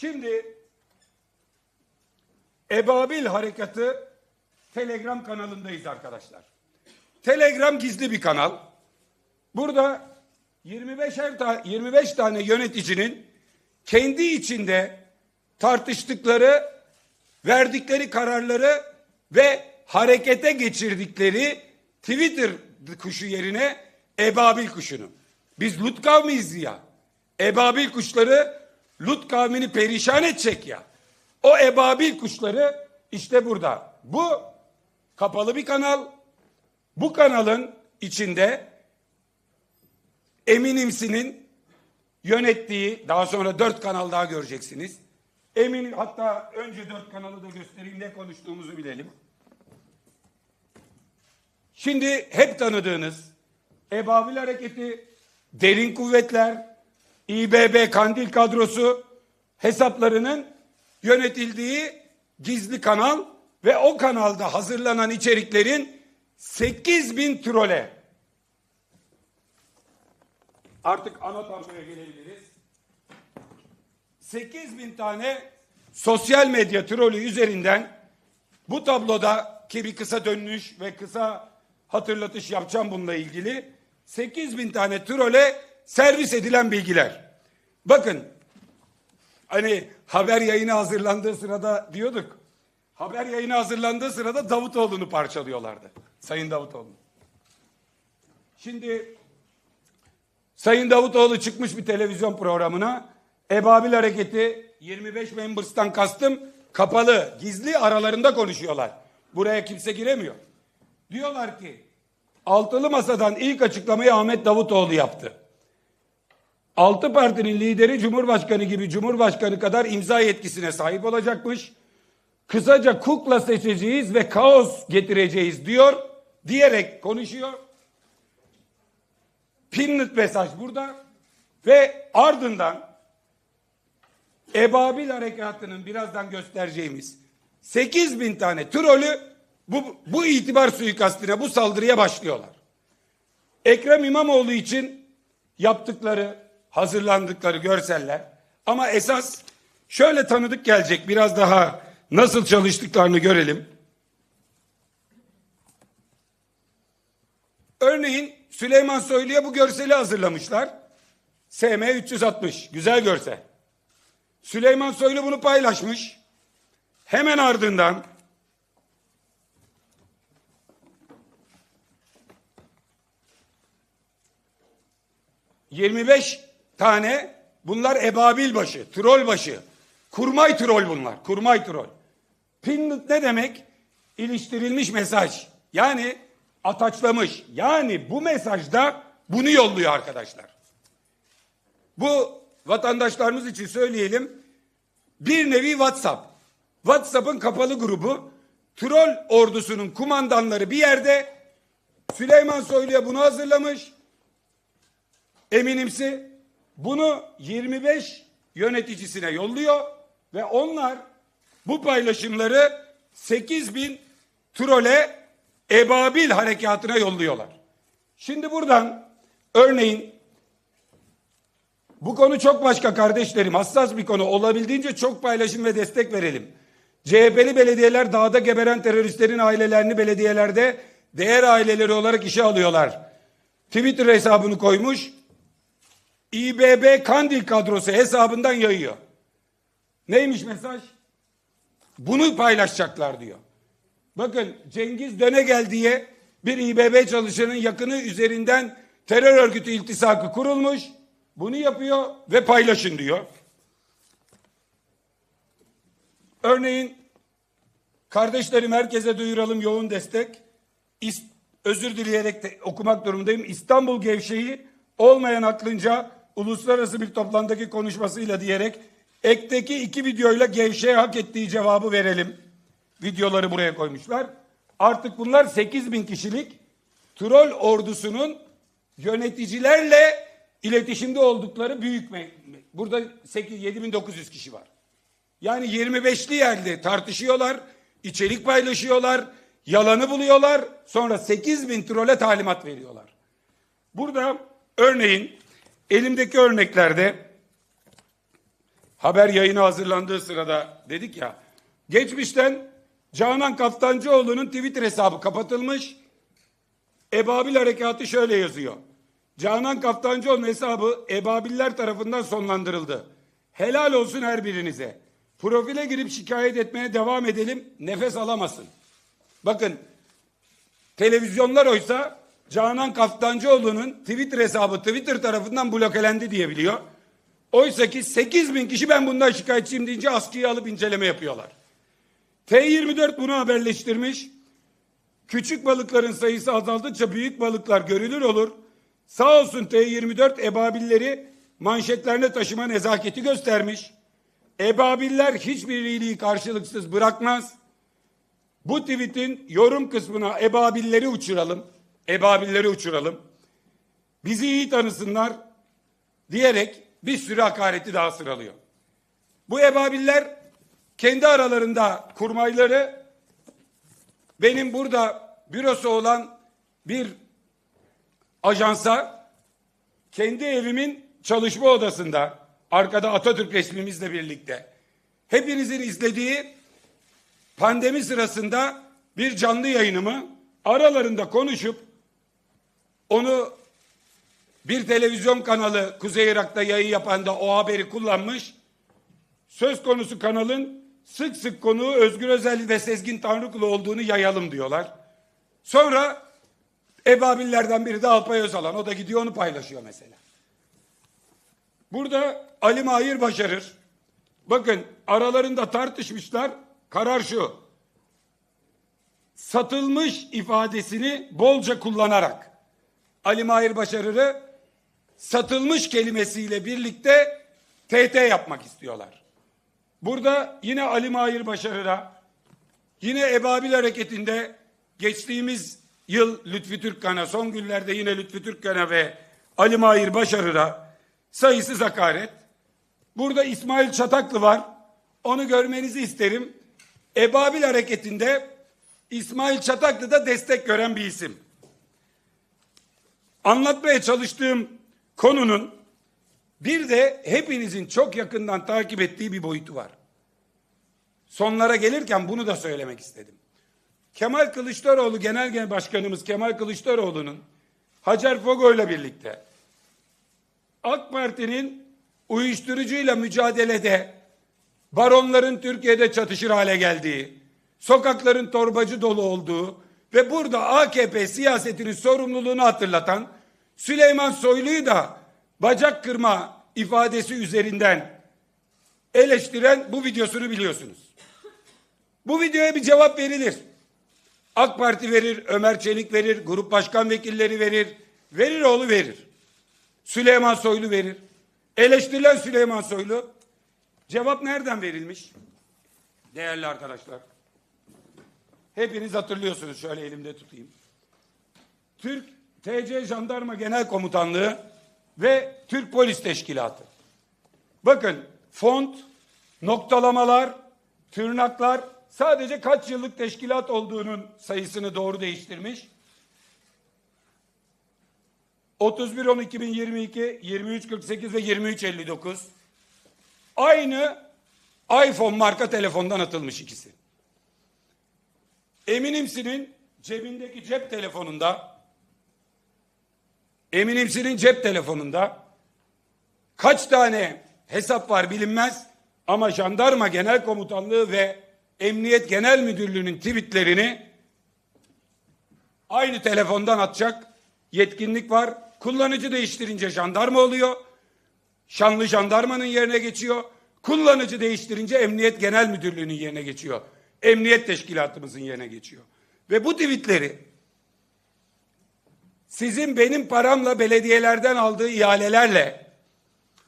Şimdi Ebabil Harekatı Telegram kanalındayız arkadaşlar. Telegram gizli bir kanal. Burada 25 ta 25 tane yöneticinin kendi içinde tartıştıkları, verdikleri kararları ve harekete geçirdikleri Twitter kuşu yerine ebabil kuşunu. Biz Lut kavmiyiz ya. Ebabil kuşları Lut kavmini perişan edecek ya. O ebabil kuşları işte burada. Bu kapalı bir kanal. Bu kanalın içinde Eminimsi'nin yönettiği, daha sonra dört kanal daha göreceksiniz. Emin, hatta önce dört kanalı da göstereyim ne konuştuğumuzu bilelim. Şimdi hep tanıdığınız Ebabil Hareketi, Derin Kuvvetler, İBB Kandil kadrosu hesaplarının yönetildiği gizli kanal ve o kanalda hazırlanan içeriklerin 8 bin trole. Artık ana tabloya gelebiliriz. 8 bin tane sosyal medya trolü üzerinden bu tabloda ki bir kısa dönüş ve kısa hatırlatış yapacağım bununla ilgili. 8 bin tane trole servis edilen bilgiler. Bakın hani haber yayını hazırlandığı sırada diyorduk. Haber yayını hazırlandığı sırada Davutoğlu'nu parçalıyorlardı. Sayın Davutoğlu. Şimdi Sayın Davutoğlu çıkmış bir televizyon programına. Ebabil Hareketi 25 members'tan kastım kapalı, gizli aralarında konuşuyorlar. Buraya kimse giremiyor. Diyorlar ki altılı masadan ilk açıklamayı Ahmet Davutoğlu yaptı. Altı partinin lideri Cumhurbaşkanı gibi Cumhurbaşkanı kadar imza yetkisine sahip olacakmış. Kısaca kukla seçeceğiz ve kaos getireceğiz diyor diyerek konuşuyor. Pinlit mesaj burada ve ardından Ebabil Harekatı'nın birazdan göstereceğimiz 8 bin tane trolü bu, bu itibar suikastine, bu saldırıya başlıyorlar. Ekrem İmamoğlu için yaptıkları, hazırlandıkları görseller ama esas şöyle tanıdık gelecek biraz daha nasıl çalıştıklarını görelim. Örneğin Süleyman Soylu'ya bu görseli hazırlamışlar. SM 360. Güzel görsel. Süleyman Soylu bunu paylaşmış. Hemen ardından ...25 tane bunlar ebabil başı, troll başı. Kurmay troll bunlar, kurmay troll. Pinned ne demek? İliştirilmiş mesaj. Yani ataçlamış. Yani bu mesajda bunu yolluyor arkadaşlar. Bu vatandaşlarımız için söyleyelim. Bir nevi WhatsApp. WhatsApp'ın kapalı grubu. Troll ordusunun kumandanları bir yerde Süleyman Soylu'ya bunu hazırlamış. Eminimsi bunu 25 yöneticisine yolluyor ve onlar bu paylaşımları 8 bin trole ebabil harekatına yolluyorlar. Şimdi buradan örneğin bu konu çok başka kardeşlerim hassas bir konu olabildiğince çok paylaşım ve destek verelim. CHP'li belediyeler dağda geberen teröristlerin ailelerini belediyelerde değer aileleri olarak işe alıyorlar. Twitter hesabını koymuş. İBB Kandil kadrosu hesabından yayıyor. Neymiş mesaj? Bunu paylaşacaklar diyor. Bakın Cengiz Dönegel diye bir İBB çalışanın yakını üzerinden terör örgütü iltisakı kurulmuş. Bunu yapıyor ve paylaşın diyor. Örneğin kardeşlerim herkese duyuralım yoğun destek. İst, özür dileyerek de okumak durumundayım. İstanbul Gevşeği olmayan aklınca uluslararası bir toplantıdaki konuşmasıyla diyerek ekteki iki videoyla Gevşe'ye hak ettiği cevabı verelim. Videoları buraya koymuşlar. Artık bunlar 8 bin kişilik troll ordusunun yöneticilerle iletişimde oldukları büyük me- burada 8 7900 kişi var. Yani 25'li yerde tartışıyorlar, içerik paylaşıyorlar, yalanı buluyorlar, sonra 8 bin trole talimat veriyorlar. Burada örneğin elimdeki örneklerde haber yayını hazırlandığı sırada dedik ya. Geçmişten Canan Kaftancıoğlu'nun Twitter hesabı kapatılmış. Ebabil Harekatı şöyle yazıyor. Canan Kaftancıoğlu'nun hesabı Ebabiller tarafından sonlandırıldı. Helal olsun her birinize. Profile girip şikayet etmeye devam edelim. Nefes alamasın. Bakın televizyonlar oysa Canan Kaftancıoğlu'nun Twitter hesabı Twitter tarafından blokelendi diye biliyor. Oysa ki 8 bin kişi ben bundan şikayetçiyim deyince askıya alıp inceleme yapıyorlar. T24 bunu haberleştirmiş. Küçük balıkların sayısı azaldıkça büyük balıklar görülür olur. Sağ olsun T24 ebabilleri manşetlerine taşıma nezaketi göstermiş. Ebabiller hiçbir iyiliği karşılıksız bırakmaz. Bu tweetin yorum kısmına ebabilleri uçuralım. Ebabilleri uçuralım. Bizi iyi tanısınlar diyerek bir sürü hakareti daha sıralıyor. Bu ebabiller kendi aralarında kurmayları benim burada bürosu olan bir ajansa kendi evimin çalışma odasında arkada Atatürk resmimizle birlikte hepinizin izlediği pandemi sırasında bir canlı yayınımı aralarında konuşup onu bir televizyon kanalı Kuzey Irak'ta yayın yapan da o haberi kullanmış. Söz konusu kanalın sık sık konuğu Özgür Özel ve Sezgin Tanrıkulu olduğunu yayalım diyorlar. Sonra Ebabillerden biri de Alpay Özalan. O da gidiyor onu paylaşıyor mesela. Burada Ali Mahir başarır. Bakın aralarında tartışmışlar. Karar şu. Satılmış ifadesini bolca kullanarak Ali Mahir Başarır'ı satılmış kelimesiyle birlikte TT yapmak istiyorlar. Burada yine Ali Mahir Başarır'a, yine Ebabil Hareketi'nde geçtiğimiz yıl Lütfi Türkkan'a, son günlerde yine Lütfi Türkkan'a ve Ali Mahir Başarır'a sayısız hakaret. Burada İsmail Çataklı var. Onu görmenizi isterim. Ebabil Hareketi'nde İsmail Çataklı da destek gören bir isim. Anlatmaya çalıştığım konunun bir de hepinizin çok yakından takip ettiği bir boyutu var. Sonlara gelirken bunu da söylemek istedim. Kemal Kılıçdaroğlu Genel Genel Başkanımız Kemal Kılıçdaroğlu'nun Hacer Fogo ile birlikte AK Parti'nin uyuşturucuyla mücadelede baronların Türkiye'de çatışır hale geldiği, sokakların torbacı dolu olduğu ve burada AKP siyasetinin sorumluluğunu hatırlatan Süleyman Soylu'yu da bacak kırma ifadesi üzerinden eleştiren bu videosunu biliyorsunuz. Bu videoya bir cevap verilir. AK Parti verir, Ömer Çelik verir, grup başkan vekilleri verir, verir oğlu verir. Süleyman Soylu verir. Eleştirilen Süleyman Soylu. Cevap nereden verilmiş? Değerli arkadaşlar. Hepiniz hatırlıyorsunuz. Şöyle elimde tutayım. Türk TC Jandarma Genel Komutanlığı ve Türk Polis Teşkilatı. Bakın font, noktalamalar, tırnaklar sadece kaç yıllık teşkilat olduğunun sayısını doğru değiştirmiş. 31 10 2022, 23 48 ve 23 59. Aynı iPhone marka telefondan atılmış ikisi. Eminimsinin cebindeki cep telefonunda Eminimsinin cep telefonunda kaç tane hesap var bilinmez ama Jandarma Genel Komutanlığı ve Emniyet Genel Müdürlüğü'nün tweetlerini aynı telefondan atacak yetkinlik var. Kullanıcı değiştirince jandarma oluyor. Şanlı jandarmanın yerine geçiyor. Kullanıcı değiştirince Emniyet Genel Müdürlüğü'nün yerine geçiyor. Emniyet Teşkilatımızın yerine geçiyor. Ve bu tweetleri sizin benim paramla belediyelerden aldığı ihalelerle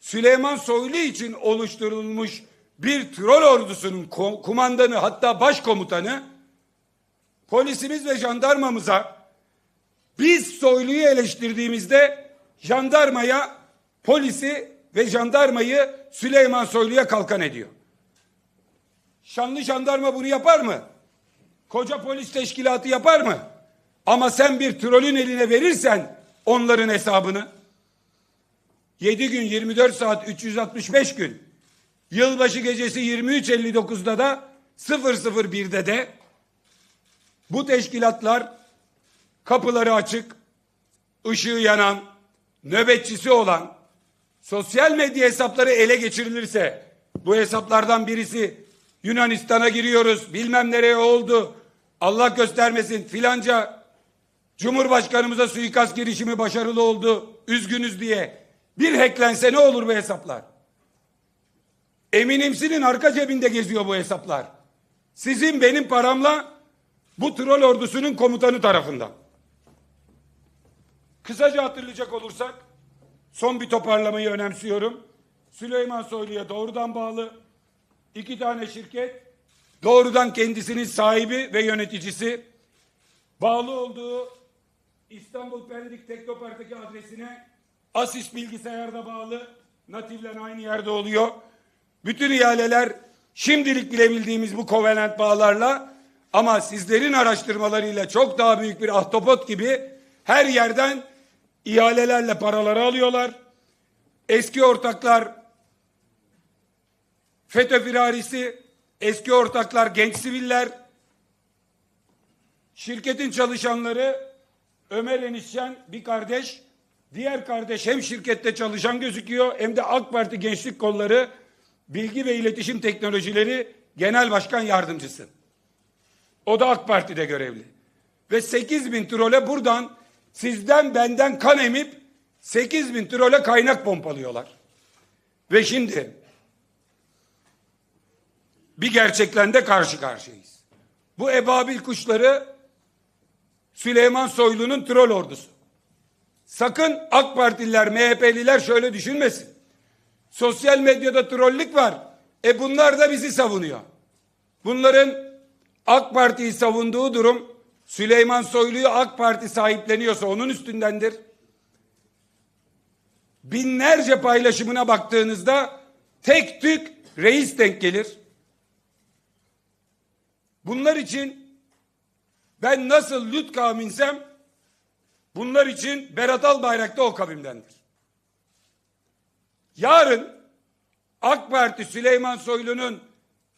Süleyman Soylu için oluşturulmuş bir troll ordusunun kumandanı hatta başkomutanı polisimiz ve jandarmamıza biz Soylu'yu eleştirdiğimizde jandarmaya polisi ve jandarmayı Süleyman Soylu'ya kalkan ediyor. Şanlı jandarma bunu yapar mı? Koca polis teşkilatı yapar mı? Ama sen bir trolün eline verirsen onların hesabını 7 gün 24 saat 365 gün Yılbaşı gecesi 23.59'da da 001'de de bu teşkilatlar kapıları açık, ışığı yanan, nöbetçisi olan, sosyal medya hesapları ele geçirilirse, bu hesaplardan birisi Yunanistan'a giriyoruz, bilmem nereye oldu, Allah göstermesin filanca Cumhurbaşkanımıza suikast girişimi başarılı oldu, üzgünüz diye bir hacklense ne olur bu hesaplar? Eminimsinin arka cebinde geziyor bu hesaplar. Sizin benim paramla bu troll ordusunun komutanı tarafından. Kısaca hatırlayacak olursak son bir toparlamayı önemsiyorum. Süleyman Soylu'ya doğrudan bağlı iki tane şirket doğrudan kendisinin sahibi ve yöneticisi bağlı olduğu İstanbul Pendik Teknopark'taki adresine Asis bilgisayarda bağlı Natif'le aynı yerde oluyor. Bütün ihaleler şimdilik bilebildiğimiz bu kovenant bağlarla ama sizlerin araştırmalarıyla çok daha büyük bir ahtapot gibi her yerden ihalelerle paraları alıyorlar. Eski ortaklar FETÖ firarisi, eski ortaklar genç siviller, şirketin çalışanları Ömer Enişen bir kardeş, diğer kardeş hem şirkette çalışan gözüküyor hem de AK Parti Gençlik Kolları Bilgi ve İletişim Teknolojileri Genel Başkan Yardımcısı. O da AK Parti'de görevli. Ve 8 bin trole buradan sizden benden kan emip 8 bin trole kaynak pompalıyorlar. Ve şimdi bir gerçekle de karşı karşıyayız. Bu ebabil kuşları Süleyman Soylu'nun troll ordusu. Sakın AK Partililer, MHP'liler şöyle düşünmesin. Sosyal medyada trollük var. E bunlar da bizi savunuyor. Bunların AK Parti'yi savunduğu durum Süleyman Soylu'yu AK Parti sahipleniyorsa onun üstündendir. Binlerce paylaşımına baktığınızda tek tük reis denk gelir. Bunlar için ben nasıl Lüt kavminsem bunlar için Berat Albayrak da o kavimdendir. Yarın AK Parti Süleyman Soylu'nun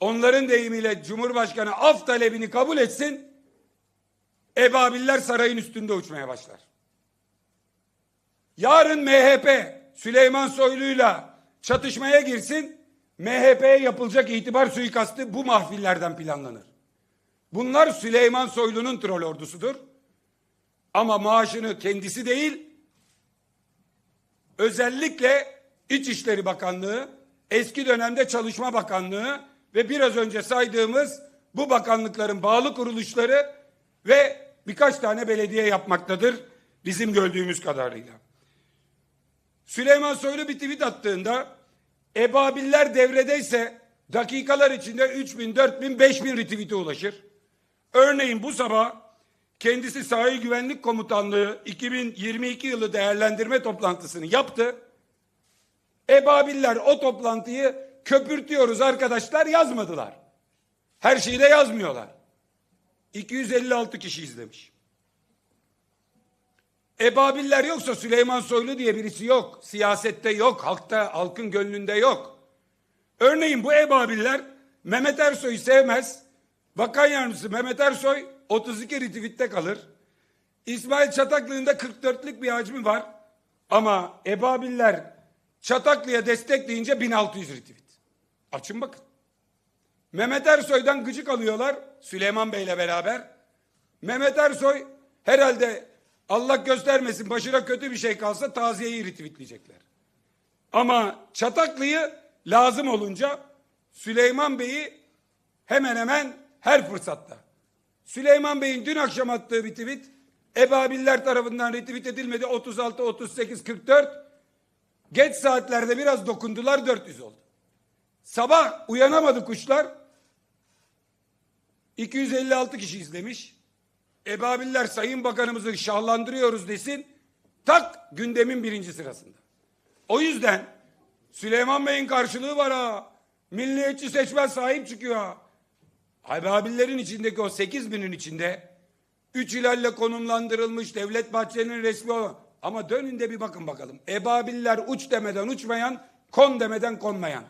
onların deyimiyle Cumhurbaşkanı af talebini kabul etsin. Ebabiller sarayın üstünde uçmaya başlar. Yarın MHP Süleyman Soylu'yla çatışmaya girsin. MHP'ye yapılacak itibar suikastı bu mahfillerden planlanır. Bunlar Süleyman Soylu'nun troll ordusudur. Ama maaşını kendisi değil, özellikle İçişleri Bakanlığı, eski dönemde Çalışma Bakanlığı ve biraz önce saydığımız bu bakanlıkların bağlı kuruluşları ve birkaç tane belediye yapmaktadır bizim gördüğümüz kadarıyla. Süleyman Soylu bir tweet attığında ebabiller devredeyse dakikalar içinde 3000, 4000, 5000 retweet'e ulaşır. Örneğin bu sabah kendisi Sahil Güvenlik Komutanlığı 2022 yılı değerlendirme toplantısını yaptı. Ebabiller o toplantıyı köpürtüyoruz arkadaşlar yazmadılar. Her şeyi de yazmıyorlar. 256 kişi izlemiş. Ebabiller yoksa Süleyman Soylu diye birisi yok. Siyasette yok, halkta, halkın gönlünde yok. Örneğin bu ebabiller Mehmet Ersoy'u sevmez. Bakan yardımcısı Mehmet Ersoy 32 retweette kalır. İsmail Çataklı'nın da 44'lük bir hacmi var. Ama ebabiller Çataklı'ya destekleyince 1600 retweet. Açın bakın. Mehmet Ersoy'dan gıcık alıyorlar Süleyman Bey'le beraber. Mehmet Ersoy herhalde Allah göstermesin başına kötü bir şey kalsa taziyeyi retweetleyecekler. Ama Çataklı'yı lazım olunca Süleyman Bey'i hemen hemen her fırsatta. Süleyman Bey'in dün akşam attığı bir tweet Ebabiller tarafından retweet edilmedi 36, 38, 44. Geç saatlerde biraz dokundular 400 oldu. Sabah uyanamadı kuşlar. 256 kişi izlemiş. Ebabiller Sayın Bakanımızı şahlandırıyoruz desin. Tak gündemin birinci sırasında. O yüzden Süleyman Bey'in karşılığı var ha. Milliyetçi seçmen sahip çıkıyor ha. Ebabillerin içindeki o 8 binin içinde üç ilalle konumlandırılmış Devlet Bahçeli'nin resmi olan ama dönün de bir bakın bakalım. Ebabiller uç demeden uçmayan, kon demeden konmayan.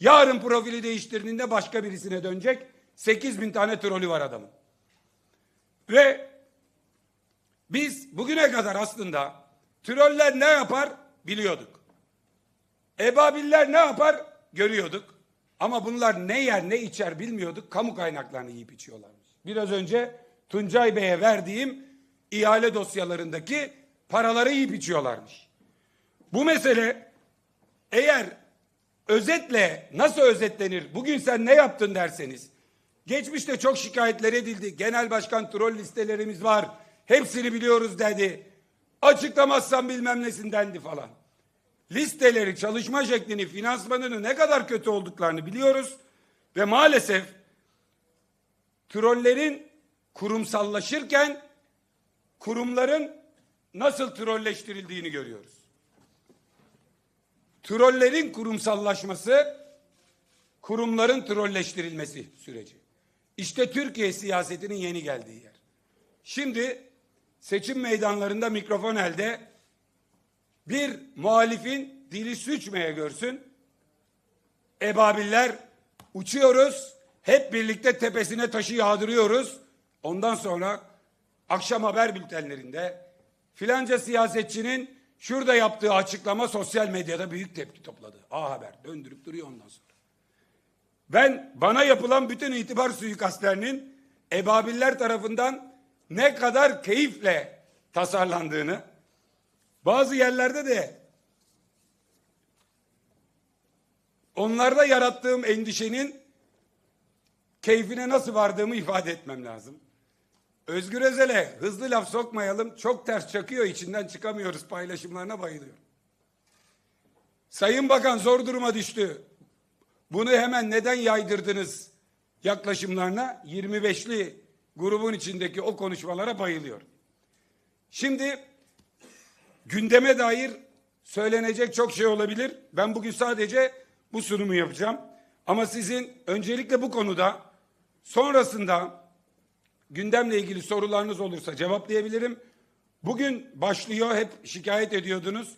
Yarın profili değiştirdiğinde başka birisine dönecek. 8 bin tane trolü var adamın. Ve biz bugüne kadar aslında troller ne yapar biliyorduk. Ebabiller ne yapar görüyorduk. Ama bunlar ne yer ne içer bilmiyorduk. Kamu kaynaklarını yiyip içiyorlarmış. Biraz önce Tuncay Bey'e verdiğim ihale dosyalarındaki paraları yiyip içiyorlarmış. Bu mesele eğer özetle nasıl özetlenir? Bugün sen ne yaptın derseniz. Geçmişte çok şikayetler edildi. Genel başkan troll listelerimiz var. Hepsini biliyoruz dedi. Açıklamazsan bilmem nesindendi falan. Listeleri, çalışma şeklini, finansmanını ne kadar kötü olduklarını biliyoruz. Ve maalesef trollerin kurumsallaşırken kurumların nasıl trolleştirildiğini görüyoruz. Trollerin kurumsallaşması, kurumların trolleştirilmesi süreci. İşte Türkiye siyasetinin yeni geldiği yer. Şimdi seçim meydanlarında mikrofon elde bir muhalifin dili süçmeye görsün. Ebabiller uçuyoruz. Hep birlikte tepesine taşı yağdırıyoruz. Ondan sonra akşam haber bültenlerinde filanca siyasetçinin şurada yaptığı açıklama sosyal medyada büyük tepki topladı. A Haber döndürüp duruyor ondan sonra. Ben bana yapılan bütün itibar suikastlerinin ebabiller tarafından ne kadar keyifle tasarlandığını, bazı yerlerde de onlarda yarattığım endişenin keyfine nasıl vardığımı ifade etmem lazım. Özgür Özel'e hızlı laf sokmayalım. Çok ters çakıyor içinden çıkamıyoruz paylaşımlarına bayılıyorum. Sayın Bakan zor duruma düştü. Bunu hemen neden yaydırdınız yaklaşımlarına 25'li grubun içindeki o konuşmalara bayılıyor. Şimdi gündeme dair söylenecek çok şey olabilir. Ben bugün sadece bu sunumu yapacağım. Ama sizin öncelikle bu konuda sonrasında gündemle ilgili sorularınız olursa cevaplayabilirim. Bugün başlıyor hep şikayet ediyordunuz.